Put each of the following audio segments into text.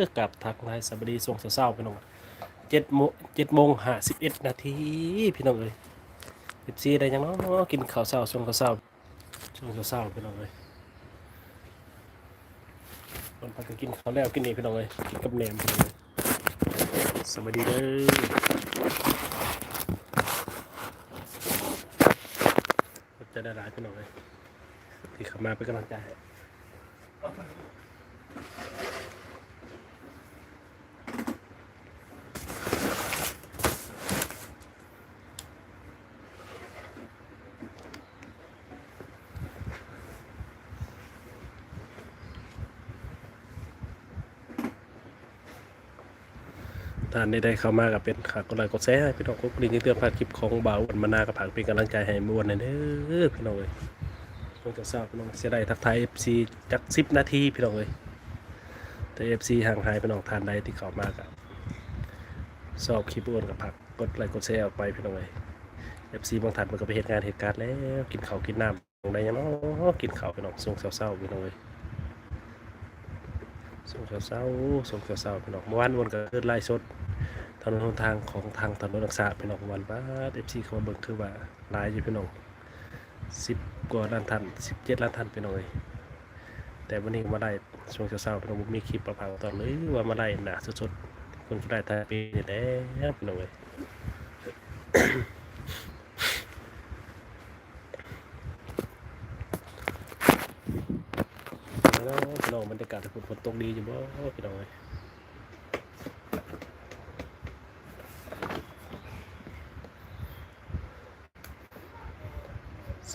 อกับทักนายสวัสดีส่งเศร้าๆพี่น้องเจ็ดโมงเจ็ดโมงห้าสิบเอ็ดนาทีพี่น้องเอ้ยเอฟซีได้ยังเนาะกินข้าวเช้าช่วงข้าวเช้าช่วงข้าวเช้าพี่น้องเอ้ยวันพักก็กินข้าวแล้วกินนี่พี่น้องเอ้ยกินกับแหนมพี่น้องเอ้ยสวัสดีเด้อจะได้ร้ายพี่น้องเลยที่ขับมาเป็นกำลังใจ ท่านได้ได้เข้ามากับเป็นขากดไลค์กดแชร์พี่น้องกดกระดิ่งแจ้งเตือนผ่านคลิปของบ่าวอันมานากับผักเป็นกำลังใจให้มวนหน่อยเด้อพี่น้องเลยช่วงเช้าๆพี่น้องเสียดายทักทาย FC จักสิบนาทีพี่น้องเลยแต่ FC ห่างหายพี่น้องทานใดที่เข้ามากับสอบคลิปอ้วนกับผักกดไลค์กดแชร์ออกไปพี่น้องเลย FC บางท่านมันก็ไปเหตุงานเหตุการณ์แล้วกินข้าวกินน้ำตรงใดยังเนาะกินข้าวพี่น้องช่งเช้าๆพี่น้องเลยส่งเศร้าๆส่งเศร้าๆพี่น้องเมื่อวานวันก็เกิดไล่สด ถนนทางของทางถนนอักษะพี่น้องวันบ้าเอฟซีเขามาเบิ่งคือว่าหลายอยู่พี่น้องสิบกว่าล้านทันสิบเจ็ดล้านทันพี่น้องเลยแต่วันนี้มาได้ช่วงเช้าๆพี่น้องมีคลิปประพังตอนเลยว่ามาได้หนาสดๆคนก็ได้ทายปีนี่แหละพี่น้องเลยแล้วพี่น้องบรรยากาศฝนฝนตกดีอยู่บ่พี่น้องเอ้ย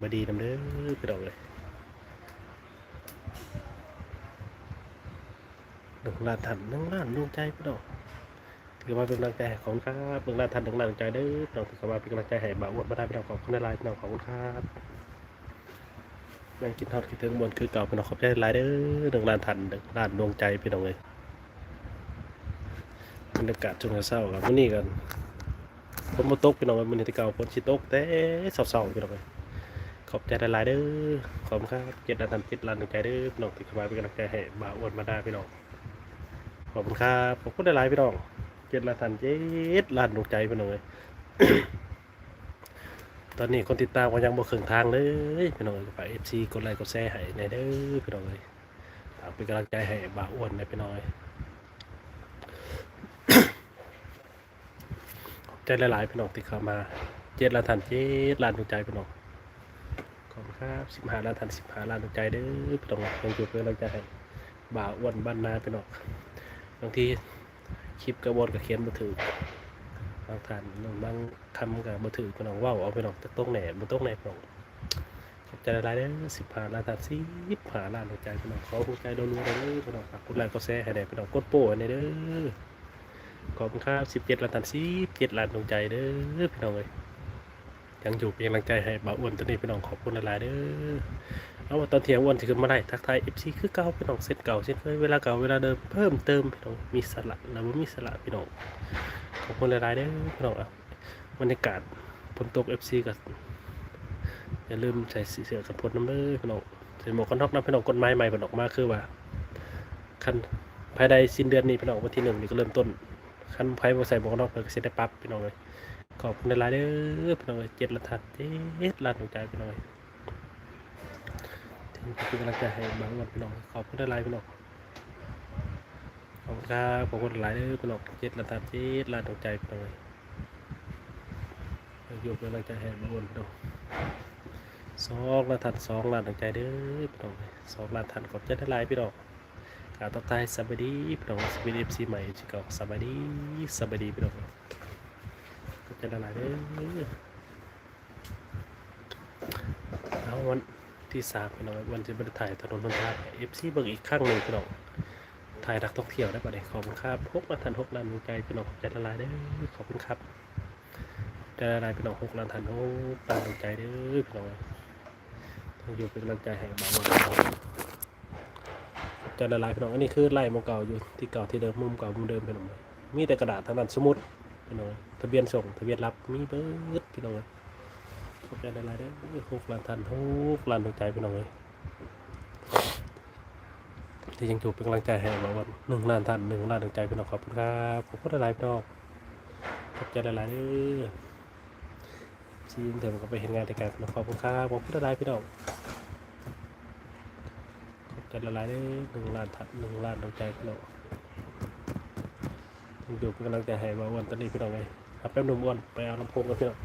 สวัสดีนำเด้อพี่น้องเลยหนึ่งล้านทันหนึ่งล้านดวงใจพี่น้องถือว่าเป็นกำลังใจของครับหนึ่งล้านทันหนึ่งล้านดวงใจเด้อพี่น้องถือว่าเป็นกำลังใจให้บ่าวอ้วนมาได้พี่น้องขอบคุณหลายๆพี่น้องขอบคุณครับยังกินทอดคิดถึงมวนคือเก่าพี่น้องขอบใจหลายเด้อหนึ่งล้านทันหนึ่งล้านดวงใจพี่น้องเลยบรรยากาศช่วงเช้าๆครับมื้อนี้กันฝนมาตกพี่น้องเอ้ยมื้อนี้ที่เก่าฝนสิตกแต่เช้าๆพี่น้องเลย ขอบใจหลายๆเด้อขอบคุณครับเจ็ดล้านทันเจ็ดลานดวงใจเด้อพี่น้องที่เข้ามาเป็นกำลังใจให้บ่าวอ้วนมาได้พี่น้องขอบคุณครับขอบคุณหลายๆพี่น้องเจ็ดลานทันเจ็ดลานดวงใจพี่น้องเลยตอนนี้คนติดตามก็ยังบ่ครึ่งทางเลยพี่น้องเอ้ยฝากเอฟซีกดไลค์กดแชร์ให้ในเด้อพี่น้องเลยฝากเป็นกำลังใจให้บ่าวอ้วนในพี่น้อยขอบใจหลายๆพี่น้องที่เข้ามา เจ็ดล้านทันเจ็ดลานดวงใจพี่น้อง ขอบคุณครับสิบห้าล้านทันสิบห้าล้านใจเด้อพี่น้องยังอยู่เป็นกำลังใจให้บ่าวอ้วนบ้านนาพี่น้องบางทีคลิปกระวนกับเขียนมาถือบางท่านบางคำกับมือถือพี่น้องว่าเอาไปหน้องตรงแหนบตรงแหนพี่น้องขอบใจหลายเด้อสิบห้าล้านตัดสิบห้าล้านใจพี่น้องขอหัวใจรัวๆเลยพี่น้องฝากกดไลค์กดแชร์ให้ได้พี่น้องกดโป้ให้เด้อขอบคุณครับสิบเจ็ดล้านตัดสิบเจ็ดล้านดวงใจเด้อพี่น้องเลย ยังอยู่เป็นกำลังใจให้บ่าวอ้วนตัวนี้พี่น้องขอบคุณหลายๆเด้อเอาว่าตอนเที่ยงอ้วนจะขึ้นมาได้ทักทายเอฟซีคือเก่าพี่น้องเซตเก่าเช่นเคยเวลาเก่าเวลาเดิมเพิ่มเติมพี่น้องมีสละแล้วบ่มีสละพี่น้องขอบคุณหลายๆเด้อพี่น้องอะบรรยากาศฝนตกเอฟซีก็อย่าลืมใส่สีเสื้อกับพดน้ำเด้อพี่น้องใส่หมวกกันน็อกนะพี่น้องกฎหมายใหม่ผลออกมาคือว่าคันภายในสิ้นเดือนนี้พี่น้องวันที่หนึ่งนี่ก็เริ่มต้นคันภายบ่ใส่หมวกกันน็อกเพิ่นก็สิได้ปรับพี่น้องเลย ขอบคุณหลายเด้อพี่น้องเจ็ดล้านทันเจ็ดล้านดวงใจพี่น้องเลยถึงเป็นกำลังใจให้บางวันพี่น้องขอบคุณหลายพี่น้องขอบคุณครับขอบคุณหลายเด้อพี่น้องเจ็ดล้านตามเจ็ดล้านดวงใจพี่น้องยอยู่เป็นกำลังใจให้มางวันพี่น้องสองล้านทันสองล้านดวงใจเด้อพี่น้องสองล้านทันขอบใจได้หลายพี่น้องกาตักทายสวัสดีพี่น้องสวัสดีเอฟซีใหม่ชิเกาสวัสดีสวัสดีพี่น้อง จได้หลายเด้อเอาวันที่สามพี่น้องวันที่บริถ่ายถนนหนทางเอฟซีเบิกอีกครั้งหนึ่งพี่น้องถ่ายนักท่องเที่ยวได้ประเด็นขอบคุณครับหกล้าทันหกล้านดวงใจพี่น้องขอบใจละลายเด้อขอบคุณครับใจละลายพี่น้องหกล้านทันหกล้านดวงใจเด้อพี่น้องต้องอยู่เป็นกำลังใจให้บางวันใจละลายพี่น้องอันนี้คือไล่โมเก่าอยู่ที่เก่าที่เดิมมุมเก่ามุมเดิมพี่น้องมีแต่กระดาษทางนั้นสมุด พี่น้องทะเบียนส่งทะเบียนรับมีเบิดพี่น้องขอบใจละลายเด้อหกล้านทันหกล้านดวงใจพี่น้องเลยที่ยังอยู่เป็นกำลังใจให้มาวันหนึ่งล้านท่านหนึ่งล้านดวงใจพี่น้องขอบคุณครับขอบคุณหลายๆพี่น้องขอบใจหลายๆเด้อซีนเดี๋ยวมันก็ไปเห็นงานในการขอบคุณครับขอบคุณหลายๆพี่น้องขอบใจหลายๆเด้อหนึ่งล้านท่านหนึ่งล้านดวงใจพี่น้อง ยังอยู่เป็นกำลังใจให้มาวันตอนนี้พี่น้องไงครับแป๊บหนุ่มอ้วนไปเอาลำโพงกันพี่น้อง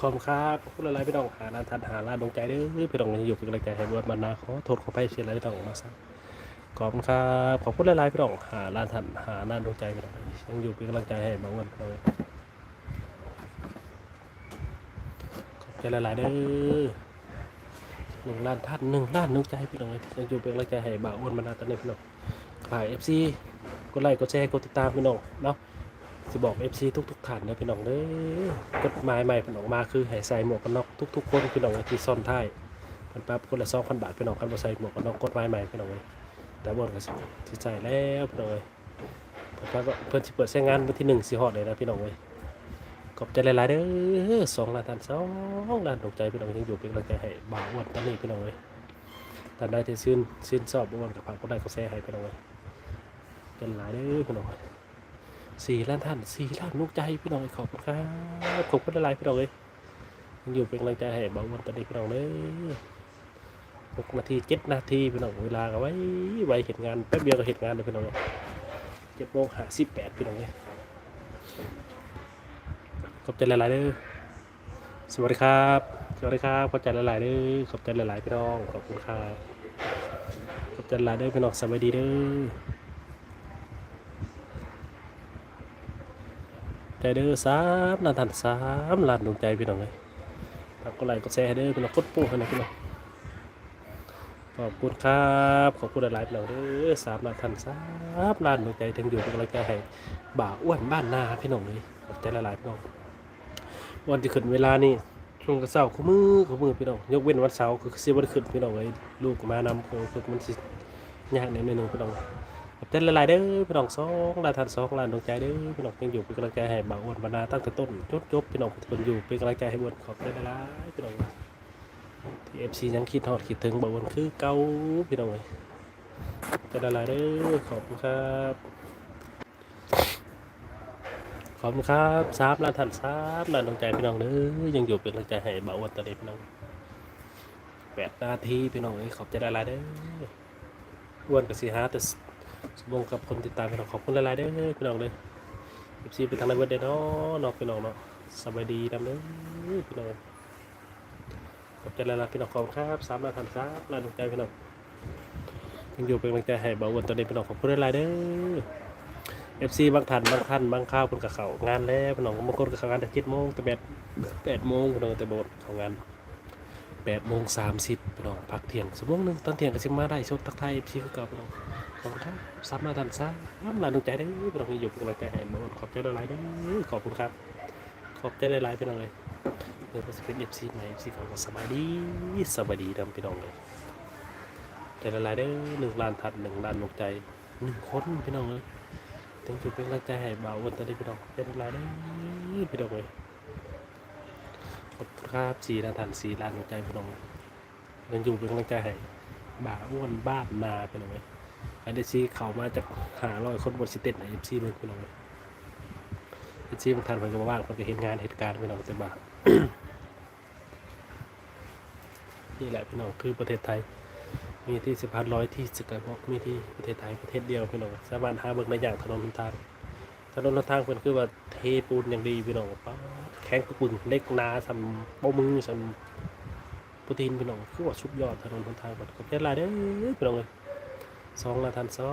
ขอบคุณครับคุณหลายพี่น้องหาร้านทันหาร้านดวงใจเด้อพี่น้องอยู่เป็นกำลังใจให้บวชมานาขอโทษขอไปเชียร์อะไรพี่น้องมาซะ ขอบคุณครับ ขอบคุณหลายๆพี่น้องหาร้านทันหาร้านดวงใจพี่น้องยังอยู่เป็นกำลังใจให้บางวันพี่น้องขอบใจหลายๆเด้อหนึ่งล้านท่านหนึ่งล้านดวงใจพี่น้องยังอยู่เป็นกำลังใจให้บ่าวอ้วนมานาตอนนี้พี่น้องฝากเอฟซีกดไลค์กดแชร์กดติดตามพี่น้องเนาะสิบอก FC ทุกๆท่านนะพี่น้องเด้อกฎหมายใหม่พิ่นออกมาคือให้ใส่หมวกกันน็อกทุก ๆ คนพี่น้องที่ซ่อนท้ายเพิ่นปรับคนละ2,000บาทพี่น้องคันบ่ใส่หมวกกันน็อกกฎหมายใหม่พี่น้องเอ้ย แต่บ่ก็สิใส่แล้วพี่น้องเอ้ยเพิ่นว่าเพิ่นสิเปิดใช้งานวันที่1สิฮอดเลยนะพี่น้องเอ้ยขอบใจหลายๆเด้อ2ล้านท่าน2ล้านดวงใจพี่น้องยังอยู่เป็นกำลังใจให้บ่าวอ้วนตอนนี้พี่น้องเอ้ยท่านใดที่ชื่นชื่นชอบบ่อ้วนก็ฝากกดไลค์กดแชร์ให้พี่น้องเอ้ยเป็นหลายเด้อพี่น้องเอ้ยสี่ล้านท่านสี่ล้านลูกใจพี่น้องขอบคุณครับขอบคุณหลายๆพี่น้องเลยยังอยู่เป็นกำลังใจให้บางวันตอนนี้พี่น้องเลย หกนาทีเจ็ดนาทีพี่น้องเวลาก็ไว้ไว้เห็นงานแป๊บเดียวก็เห็นงานเลยพี่น้องเจ็ดโมงห้าสิบแปดพี่น้องเลยขอบใจหลายๆเด้อสวัสดีครับสวัสดีครับขอบใจหลายๆเด้อขอบใจหลายๆพี่น้องขอบคุณครับขอบใจหลายเด้อพี่น้องสวัสดีเด้อใจเด้อสามล้านทันสามล้านดวงใจพี่น้องเลยฝากกดไลค์กดแชร์เด้อพี่น้องกดปุ่มให้น่อยพี่น้อง ขอบคุณครับ ขอบคุณหลายๆพี่น้องเด้อสามล้านทันสามล้านดวงใจถึงอยู่เป็นกำลังใจให้บ่าวอ้วนบ้านนาพี่น้องเลยขอบใจหลายๆพี่น้องวันที่ขึ้นเวลานี่ช่วงกระเช้าคู่มือคู่มือพี่น้องยกเว้นวันเสาร์คือเสียวันขึ้นพี่น้องเลยลูกมานำคือคือมันสิยากนิดนึงพี่น้องขอบใจหลายๆเด้อพี่น้องสองล้านท่านสองล้านดวงใจเด้อพี่น้องยังอยู่เป็นกำลังใจให้บ่าวอ้วนบรรณาตั้งแต่ต้นจนจบพี่น้องทุกคนอยู่เป็นกำลังใจให้อ้วนขอบใจหลายๆพี่น้อง เอฟซียังคิดทอดคิดถึงบ่วนคือเก่าพี่น้องเลยขอบใจหลายเด้อขอบคุณครับ ขอบคุณครับสามล้านท่านสามล้านดวงใจพี่น้องเด้อยังอยู่เป็นกำลังใจให้บ่าวอ้วนตอนนี้พี่น้องแปดนาทีพี่น้องเอ้ยขอบใจหลายเด้ออ้วนกับสีหาแต่สมงกับคนติดตามพี่น้องขอบคุณหลายเด้อพี่น้องเลยเอฟซีไปทางไหนเบิร์เด้อเนาะเนาะพี่น้องเนาะสบายดีดำเด้อพี่น้อง ขอบใจหลายๆพี่น้องขอบครับสามลานพันสามล้านดวงใจพี่น้องยังอยู่เป็นกำลังใจให้เบาวันตอนนี้พี่น้องขอบคุณหลายเด้อเอฟซีบางท่านบางท่านบางข้าวคนกับเขางานแล้วพี่น้องบางคนกับเขางานแต่เจ็ดโมงแต่แปดแปดโมงพี่น้องแต่บทเขางานแปดโมงสามสิบพี่น้องพักเที่ยงสมงหนึ่งตอนเที่ยงก็สิมาได้ชดทักทยเอฟซีคือเก่าพี่น้องขอบคุณครับซับมาทันซ้ำลายดวงใจได้พี่น้องอยู่เป็นกำลังใจให้มาขอบใจหลายๆเด้อขอบคุณครับ ขอบใจหลายๆพี่น้องเลย เดี๋ยวจะเป็นเอฟซีใหม่เอฟซีเขาก็สบายดีสบายดีดำพี่น้องเลยใจหลายๆเด้อหนึ่งล้านทัดหนึ่งล้านดวงใจหนึ่งคนพี่น้องเลยถึงจุดเป็นกำลังใจให้บ่าววันตอนนี้พี่น้องใจหลายๆเด้อพี่น้องเลยขอบคุณครับสี่ล้านทันสี่ล้านดวงใจพี่น้องยังอยู่เป็นกำลังใจให้บ่าวอ้วนบ้านนาพี่น้องเลยอันเดซีเขามาจากหาร้อยคนบนสิเต็ดในเอฟซีเมืองพี่น้องเอฟซีบางท่านเพิ่นก็มาว่างเพิ่นก็เห็นงานเหตุการณ์พี่น้องแต่บ่า นี่แหละพี่น้องคือประเทศไทย มีที่สิบพันร้อยที่สกายบอกมีที่ประเทศไทยประเทศเดียวพี่น้องสามารถหาเบิกในอย่างถนนหนทางถนนหนทางเพิ่นคือว่าเทปูนอย่างดีพี่น้องป๊าแข็งกระปุ่นเล็กนาสำป้มือสำปรตีนพี่น้องคือว่าสุดยอดถนนหนทางเพิ่นขอบใจหลายเด้อพี่น้องเอ้ยสองล้านทันสอ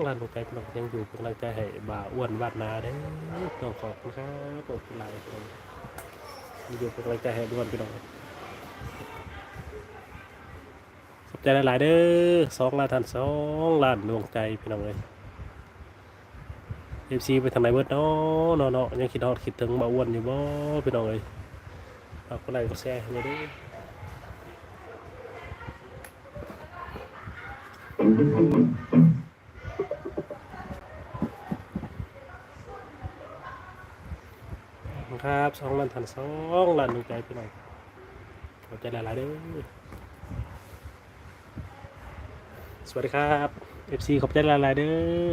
งล้านหัวใจพี่น้องยังอยู่เป็นกำลังใจให้บ่าอ้วนวาดนาเด้อพี่น้องขอบคุณครับขอบคุณหลายพี่น้องอยู่เป็นกำลังใจให้ด้วนพี่น้อง ใจหลายๆเด้อสองล้านทันสองล้านดวงใจพี่น้องเลยเอฟซีไปทางไหนเบิดเนาะเนาะยังคิดฮอดคิดถึงบาอ้วนอยู่บ่พี่น้องเลยฝากคนไหนมก็แชร์เลยเด้วยครับสองล้านทันสองล้านดวงใจพี่น้องใจหลายๆเด้อ สวัสดีครับ FC ขอบใจหลายๆเด้อ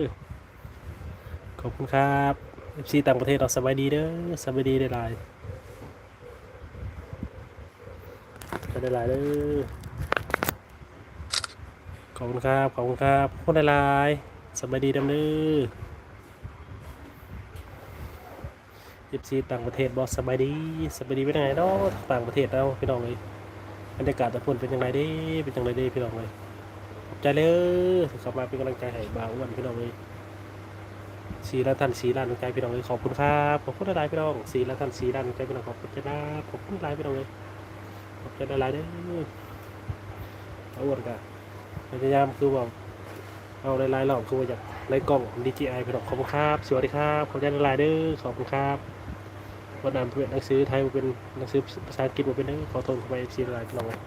ขอบคุณครับ FC ต่างประเทศเราสบายดีเด้อสบายดีได้หลายขอบใจหลายเด้อขอบคุณครับขอบคุณครับขอบคุณหลายสบายดีด้อเด้อยิบซีต่างประเทศบอสสบายดีสบายดีเป็นยังไงเนาะต่างประเทศเราพี่น้องเลยบรรยากาศตะพุ่นเป็นยังไงเด้เป็นยังไงเด้พี่น้องเลย ขอบใจเลยเข้ามาเป็นกำลังใจให้บ่าวอ้วนพี่น้องเลยสีละท่านสีล้านดวงใจพี่น้องเลยขอบคุณครับขอบคุณหลายพี่น้องสีละท่านสีล้านดวงใจพี่น้องขอบคุณจ้าขอบคุณหลายพี่น้องเลยขอบใจหลายเด้อาวอ้วนกันพยายามคือว่าเอาหลายๆรอบคือว่าอยากไล่กล้อง DJI พี่น้องขอบคุณครับสวัสดีครับขอบใจหลายเด้อขอบคุณครับวันนำเป็นหนังสือไทยมาเป็นหนังสือภาษาอังกฤษมาเป็นหนังขอโทษข้าไปซีหลายพี่น้องเลย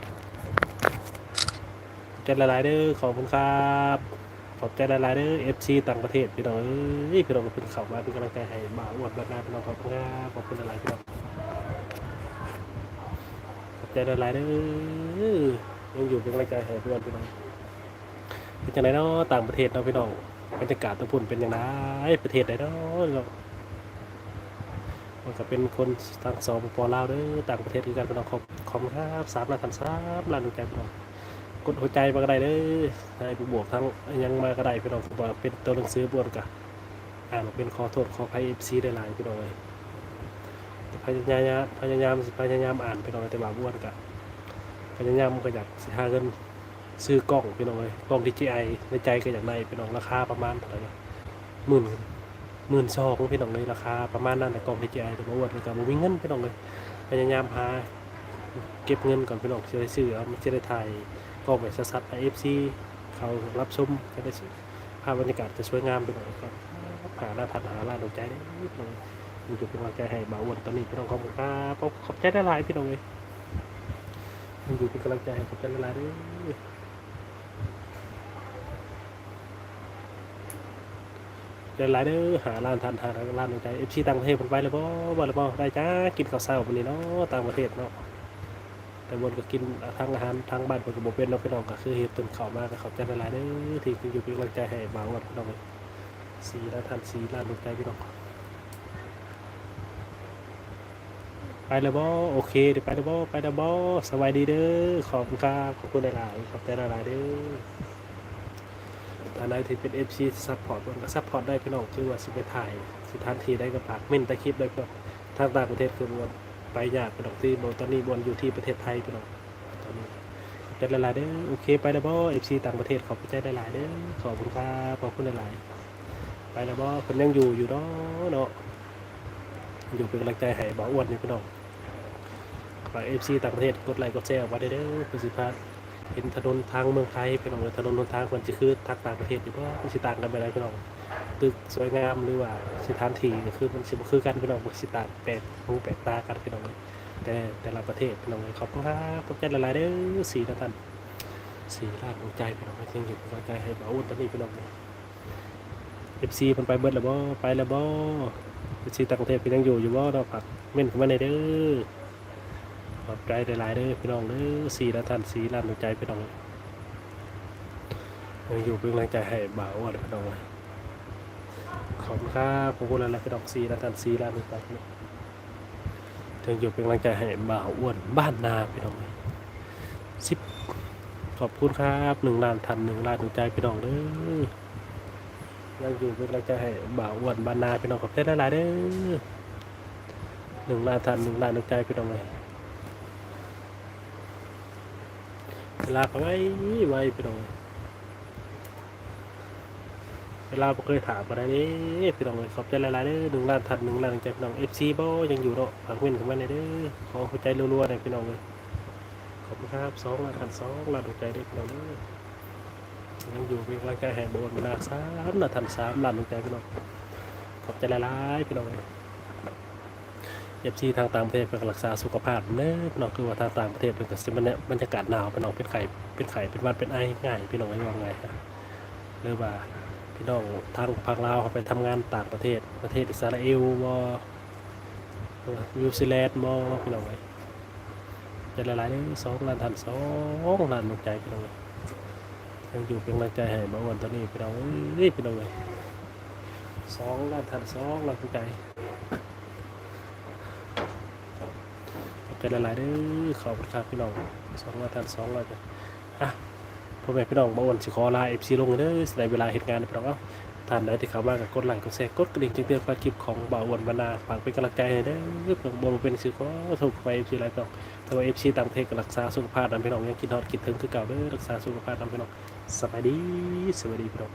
ใจหลายเด้อขอบคุณครับ ขอบใจหลายเด้อ FC ต่างประเทศพี่น้องเอ้ยพี่น้องเป็นข่าวมาเป็นกำลังใจให้บ่าอวดบ้านาพี่น้องขอบคุณครับขอบคุณหลายพี่น้องขอบใจหลายเด้อยังอยู่เป็นกำลังใจให้พี่น้องพี่น้องเป็นจังไดเนาะต่างประเทศเนาะพี่น้องบรรยากาศตะพุ่นเป็นยังไงประเทศใดเนาะเราก็เป็นคนทางสปปลาวเด้อต่างประเทศคือกันพี่น้องขอบขอบคุณครับสามล้านสามล้านดวงใจพี่น้อง กดหัวใจมาก็ได้เด้อให้ไปบวกทั้งยังมาก็ได้พี่น้องว่าเป็นตัวหนังสือบวนกะอ่านเป็นขอโทษขออภัยเอฟซีได้หลายพี่น้องเลยพยายามพยายามพยายามอ่านพี่น้องแต่ว่าบวนกะพยายามก็อยากสิหาเงินซื้อกล้องพี่น้องเลยกล้อง DJI ในใจก็อยากได้พี่น้องราคาประมาณเท่าไหร่นหมื่นหมื่นสองพี่น้องเลยราคาประมาณนั้นแต่กล่อง DJI แต่มาอวดเลยกับมีเงินพี่น้องเลยพยายามหาเก็บเงินก่อนพี่น้องจะได้ซื้อเอาจะได้ถ่าย กองแบบสัดๆไอเอฟซีเขารับชมจะได้ภาพบรรยากาศจะสวยงามไปหน่อยครับหาหน้าทันหาล่าดวงใจได้พี่น้องมีจุดเป็นกำลังใจให้บ่าวอ้วนตอนนี้พี่น้องขอบคุณครับขอบขอบใจได้หลายพี่น้องเลยมีอยู่เป็นกำลังใจให้ขอบใจได้หลายเด้วยเดินหลายเด้อหาร้านทานหาร้านดวงใจเอฟซีต่างประเทศมันไปแล้วบ่บ่แล้วบ่ได้จ้ากินข้าวเช้าวันนี้เนาะต่างประเทศเนาะ แต่บนก็กินทางอาหารทางบ้านเพิ่นก็บ่เป็นเนาะพี่น้องก็คือเฮ็ดต้นข้าวมาก็ขอบใจหลายๆเด้อที่อยู่เป็นกำลังใจให้บางวันพี่น้องเอ้ยสีร้านทานสีร้านดวงใจพี่น้องไปแล้วบ่โอเคเดี๋ยวไปแล้วบ่ไปแล้วบ่สวัสดีเด้อขอบคุณครับขอบคุณหลายๆขอบใจหลายๆเด้ออันไหนที่เป็น FC ซัพพอร์ตมันก็ซัพพอร์ตได้พี่น้องคือว่าสิไปถ่ายสิทันทีได้ก็ฝากเม่นตะคลิปได้ก็ทางต่างประเทศคือว่า ไปยากพี่น้องที่บนตอนนี้บนอยู่ที่ประเทศไทยพี่น้องตอนนี้ใจหลายๆเด้อโอเคไปแล้วบ่ FC ต่างประเทศขอบใจหลายๆเด้อขอบคุณครับขอบคุณหลายๆไปแล้วบ่เพิ่นยังอยู่อยู่เนาะเนาะอยู่เป็นกำลังใจให้บ่อ้วนนี่พี่น้องฝาก FC ต่างประเทศกดไลค์กดแชร์ได้เด้อเพื่อสิพาเห็นถนนทางเมืองไทยพี่น้องถนนหนทางมันจะคือทางต่างประเทศอยู่ว่ามันสิต่างกันไปได้พี่น้อง ตึกสวยงามหรือว่าสถานที่ก็คือมันสิบ่คือกันพี่น้องมันสิตาแปลกหูแปลกตากันพี่น้องแต่แต่ละประเทศพี่น้องขอบคุณครับขอบใจหลายๆเด้อสีนะท่านสีล้านดวงใจพี่น้องเอ้ยังอยู่เป็นกำลังใจให้บ่าวอ้วนตอนนี้พี่น้องเอ้ย FC มันไปเบิดแล้วบ่ไปแล้วบ่ FC ต่างประเทศพี่ยังอยู่อยู่บ่เนาะฝากเม่นเข้ามาในเด้อขอบใจหลายๆเด้อพี่น้องเด้อสีละท่านสีล้านดวงใจพี่น้องยังอยู่เป็นกำลังใจให้บ่าวอ้วนพี่น้องเลย ขอบคุณครับขอบคุณหลายๆพี่น้องสีละท่านสีล้านดวงใจพี่งอยู่เป็นกำลังใจให้บ่าวอ้วนบ้านนาพี่น้องเลยสิบขอบคุณครับหนึ่งล้านทันหนึ่งล้านดวงใจพี่น้องเด้อยังอยู่เป็นกำลังใจให้บ่าวอ้วนบ้านนาพี่น้องขอบใจหลายๆเด้อหนึ่งล้านทันหนึ่งล้านดวงใจพี่น้องเลยเวลาก็ไว้ไว้พี่น้องเเวลาผมเคยถามมาได้นี่พี่น้องเลยขอบใจหลายๆเด้อหนึ่งล้านทันหนึ่งล้านใจพี่น้องเอฟซีบ่ยังอยู่เนาะฝากเงินเข้ามาในเด้อขอหัวใจรัวๆหน่อยพี่น้องเลยขอบคุณครับสองล้านทันสองล้านหัวใจเด้อพี่น้องเด้อยังอยู่เป็นกำลังใจแห่งบนเวลาสามล้านทันสามล้านหัวใจพี่น้องขอบใจหลายๆพี่น้องเลยเอฟซีทางต่างประเทศเพื่อรักษาสุขภาพเน้อพี่น้องคือว่าทางต่างประเทศเป็นกับสิมันเนี่ยบรรยากาศหนาวพี่น้องเป็นไข่เป็นไข่เป็นวัดเป็นไอง่ายพี่น้องไอ้ว่าไงครับหรือว่า พี่น้องทางภาคลาวเขาไปทำงานต่างประเทศประเทศอิสราเอลบ่นิวซีแลนด์บ่พี่น้องเอ้ยจะหลายๆเด้สองล้านท่านสองล้านดวงใจพี่น้องเอ้ยยังอยู่เป็นกำลังใจให้บ่อ้วนตอนนี้พี่น้องเอ้ยพี่น้องเอ้ยสองล้านท่านสองล้านดวงใจขอบใจหลายๆเด้อขอบคุณครับพี่น้องสองร้อยท่านสองร้อยจ้ะอะ พ่อแม่พี่น้องบาวันสิขอลาเอฟซีลงเด้อในเวลาเหตุงานพี่น้องเอ้าท่านใดที่เข้ามาก็กดไลค์กดแชร์กดกระดิ่งแจ้งเตือนการคลิปของบ่าวอ้วนบรรณาฝากเป็นกำลังใจให้เด้อเพื่อบ่เป็นสิขอถูกไปเอฟซีหลายพี่น้องแต่ว่าเอฟซีต่างประเทศก็รักษาสุขภาพนำพี่น้องยังคิดฮอดคิดถึงคือเก่าเด้อรักษาสุขภาพนำพี่น้องสบายดีสวัสดีพี่น้อง